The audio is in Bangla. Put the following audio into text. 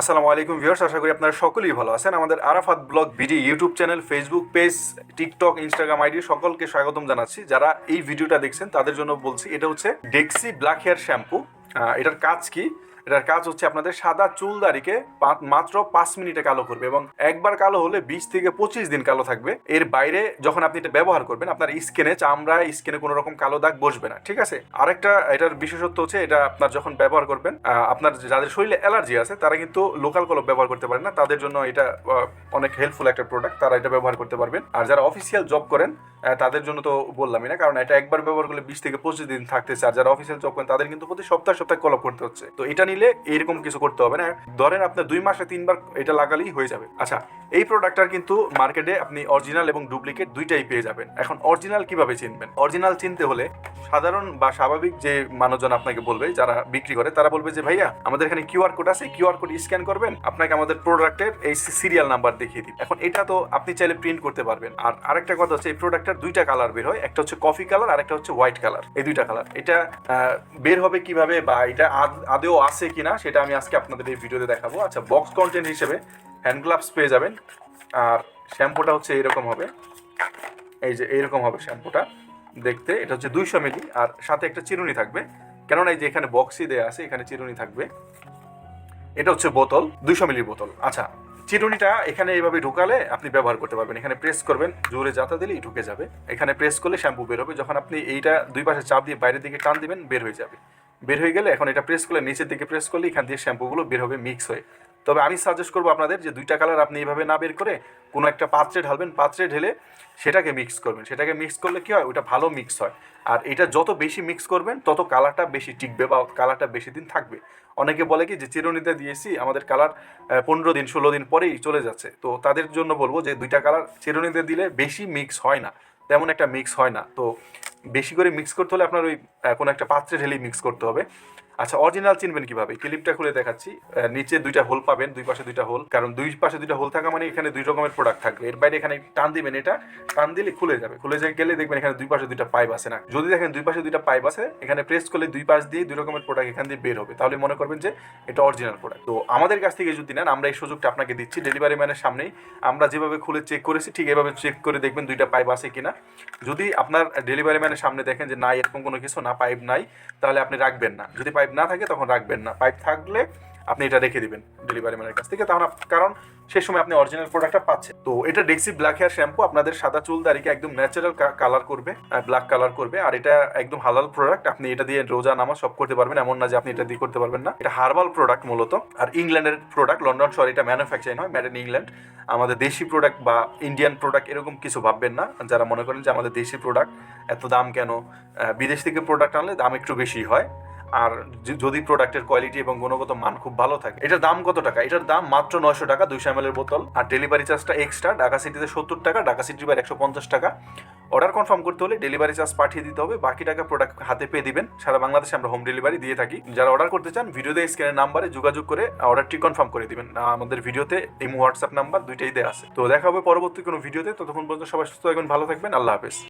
আসসালামু আলাইকুম ভিউয়ার্স, আশা করি আপনারা সকলেই ভালো আছেন। আমাদের Arafat vlog video YouTube channel Facebook page TikTok Instagram ID সকলকে স্বাগতম জানাচ্ছি। যারা এই ভিডিওটা দেখছেন, তাদের জন্য বলছি, এটা হচ্ছে ডেক্সি ব্ল্যাক হেয়ার শ্যাম্পু এটার কাজ কি? এটার কাজ হচ্ছে আপনাদের সাদা চুল দাড়িকে মাত্র পাঁচ মিনিটে কালো করবে এবং একবার কালো হলে বিশ থেকে পঁচিশ দিন কালো থাকবে। এর বাইরে যখন আপনি এটা ব্যবহার করবেন, আপনার স্কিনে চামড়া, স্কিনে কোনো রকম কালো দাগ বসবে না, ঠিক আছে? আরেকটা এটার বিশেষত্ব হচ্ছে, এটা আপনার যখন ব্যবহার করবেন আপনার যাদের শরীরে অ্যালার্জি আছে, তারা কিন্তু লোকাল কলম ব্যবহার করতে পারেন না। তাদের জন্য এটা অনেক হেল্পফুল একটা প্রোডাক্ট তারা এটা ব্যবহার করতে পারবেন। আর যারা অফিসিয়াল জব করেন তাদের জন্য তো বললামই না, কারণ এটা একবার ব্যবহার করলে বিশ থেকে পঁচিশ দিন থাকতেছে। আর যারা অফিসিয়াল জব করেন, তাদের কিন্তু প্রতি সপ্তাহ, সপ্তাহে কলপ করতে হচ্ছে। তো এটা নিলে এরকম কিছু করতে হবে না। ধরেন আপনার দুই মাসে তিনবার এটা লাগালেই হয়ে যাবে। আচ্ছা এই প্রোডাক্টটার কিন্তু মার্কেটে আপনি অরিজিনাল এবং ডুপ্লিকেট দুইটাই পেয়ে যাবেন। এখন অরিজিনাল কীভাবে চিনবেন? অরিজিনাল চিনতে হলে সাধারণ বা স্বাভাবিক যে মানুষজন আপনাকে বলবে, যারা বিক্রি করে, তারা বলবে যে, ভাইয়া, আমাদের এখানে কিউআর কোড আছে কিউআর কোড স্ক্যান করবেন, আপনাকে আমাদের প্রোডাক্টের এই সিরিয়াল নাম্বার দেখিয়ে দিই এখন এটা তো আপনি চাইলে প্রিন্ট করতে পারবেন। আর আরেকটা কথা হচ্ছে, এই প্রোডাক্টের দুইটা কালার বের হয়। একটা হচ্ছে কফি কালার আর একটা হচ্ছে হোয়াইট কালার এই দুইটা কালার এটা বের হবে কীভাবে বা এটা আদ- আদেও আছে কিনা, সেটা আমি আজকে আপনাদের এই ভিডিওতে দেখাবো। আচ্ছা বক্স কন্টেন্ট হিসেবে হ্যান্ড গ্লাভস পেয়ে যাবেন। আর শ্যাম্পুটা হচ্ছে এইরকম হবে। এই যে এইরকম হবে শ্যাম্পুটা। দেখতে, এটা হচ্ছে দুইশো মিলি। আর সাথে একটা চিরুনি থাকবে। কেননা এই যে এখানে বক্সই দেওয়া আছে, এখানে চিরুনি থাকবে। এটা হচ্ছে বোতল, দুইশো মিলির বোতল। আচ্ছা চিরুনিটা এখানে এইভাবে ঢুকালে আপনি ব্যবহার করতে পারবেন। এখানে প্রেস করবেন, জোরে যাতা দিলেই ঢুকে যাবে। এখানে প্রেস করলে শ্যাম্পু বের হবে। যখন আপনি এইটা দুই পাশে চাপ দিয়ে বাইরের দিকে টান দিবেন, বের হয়ে যাবে। বের হয়ে গেলে এখন এটা প্রেস করলে, নিচের দিকে প্রেস করলে এখান দিয়ে শ্যাম্পুগুলো বের হবে, মিক্স হয়ে। তবে আমি সাজেস্ট করব আপনাদের যে দুইটা কালার আপনি এইভাবে না বের করে কোনো একটা পাত্রে ঢালবেন, পাত্রে ঢেলে সেটাকে মিক্স করবেন। সেটাকে মিক্স করলে কী হয়? ওটা ভালো মিক্স হয়। আর এটা যত বেশি মিক্স করবেন, তত কালারটা বেশি টিকবে বা কালারটা বেশি দিন থাকবে। অনেকে বলে কি যে চিরুনিতে দিয়েছি, আমাদের কালার পনেরো দিন, ষোলো দিন পরেই চলে যাচ্ছে। তো তাদের জন্য বলব যে দুইটা কালার চিরুনিতে দিলে বেশি মিক্স হয় না। তেমন একটা মিক্স হয় না। তো বেশি করে মিক্স করতে হলে আপনার ওই কোনো একটা পাত্রে ঢেলেই মিক্স করতে হবে। আচ্ছা অরিজিনাল চিনবেন কীভাবে? ক্লিপটা খুলে দেখাচ্ছি। নিচে দুইটা হোল পাবেন, দুই পাশে দুইটা হোল কারণ দুই পাশে দুইটা হোল থাকা মানে এখানে দুই রকমের প্রোডাক্ট থাকবে। এর বাইরে এখানে টান দিবেন এটা। টান দিলে খুলে যাবে। খুলে যায়, গেলে দেখবেন এখানে দুই পাশে দুইটা পাইপ আছে না। যদি দেখেন দুই পাশে দুইটা পাইপ আছে, এখানে প্রেস করলে দুই পাশ দিয়ে দুই রকমের প্রোডাক্ট এখান দিয়ে বের হবে। তাহলে মনে করবেন যে এটা অরিজিনাল প্রোডাক্ট তো আমাদের কাছ থেকে যদি নেন, আমরা এই সুযোগটা আপনাকে দিচ্ছি ডেলিভারি ম্যানের সামনেই। আমরা যেভাবে খুলে চেক করেছি, ঠিক এভাবে চেক করে দেখবেন দুইটা পাইপ আছে কিনা। যদি আপনার ডেলিভারি ম্যানের সামনে দেখেন যে না, এরকম কোনো কিছু না পাইপ নাই, তাহলে আপনি রাখবেন না। যদি পাইপ না থাকে তখন রাখবেন না। পাইপ থাকলে আপনি এটা রেখে দিবেন ডেলিভারি ম্যানের কাছ থেকে। তখন কারণ সে সময় আপনি অরিজিনাল প্রোডাক্টটা পাচ্ছেন। তো এটা ডেক্সি ব্ল্যাক হেয়ার শ্যাম্পু আপনাদের সাদা চুল দাড়িকে একদম ন্যাচারাল কালার করবে ব্ল্যাক কালার করবে। আর এটা একদম হালাল প্রোডাক্ট আপনি এটা দিয়ে রোজা নামাজ সব করতে পারবেন। এমন না যে আপনি এটা দিয়ে করতে পারবেন না। এটা হার্বাল প্রোডাক্ট মূলত। আর ইংল্যান্ডের প্রোডাক্ট লন্ডন শহর এটা ম্যানুফ্যাকচারিং হয় মেড ইন ইংল্যান্ড আমাদের দেশি প্রোডাক্ট বা ইন্ডিয়ান প্রোডাক্ট এরকম কিছু ভাববেন না। যারা মনে করেন যে আমাদের দেশি প্রোডাক্ট এত দাম কেন? বিদেশ থেকে প্রোডাক্ট আনলে দাম একটু বেশি হয়। আর যদি প্রোডাক্টের কোয়ালিটি এবং গুণগত মান খুব ভালো থাকে, এটার দাম কত টাকা? এটার দাম মাত্র নয়শো টাকা, দুইশো এম বোতল। আর ডেলিভারি চার্জটা এক্সট্রা ঢাকা সিটিতে সত্তর টাকা, ঢাকা সিটি বাইরে একশো পঞ্চাশ টাকা। অর্ডার কনফার্ম করতে হলে ডেলিভারি চার্জ পাঠিয়ে দিতে হবে। বাকি টাকা প্রোডাক্ট হাতে পেয়ে দিবেন। সারা বাংলাদেশে আমরা হোম ডেলিভারি দিয়ে থাকি। যারা অর্ডার করতে চান ভিডিওতে স্ক্যানের নাম্বারে যোগাযোগ করে অর্ডারটি কনফার্ম করে দিবেন। আমাদের ভিডিওতে এই হোয়াটসঅ্যাপ নাম্বার দুইটাই দেওয়া আছে। তো দেখা হবে পরবর্তী কোনো ভিডিওতে ততক্ষণ পর্যন্ত সবাই সুস্থ থাকবেন, ভালো থাকবেন। আল্লাহ হাফেজ।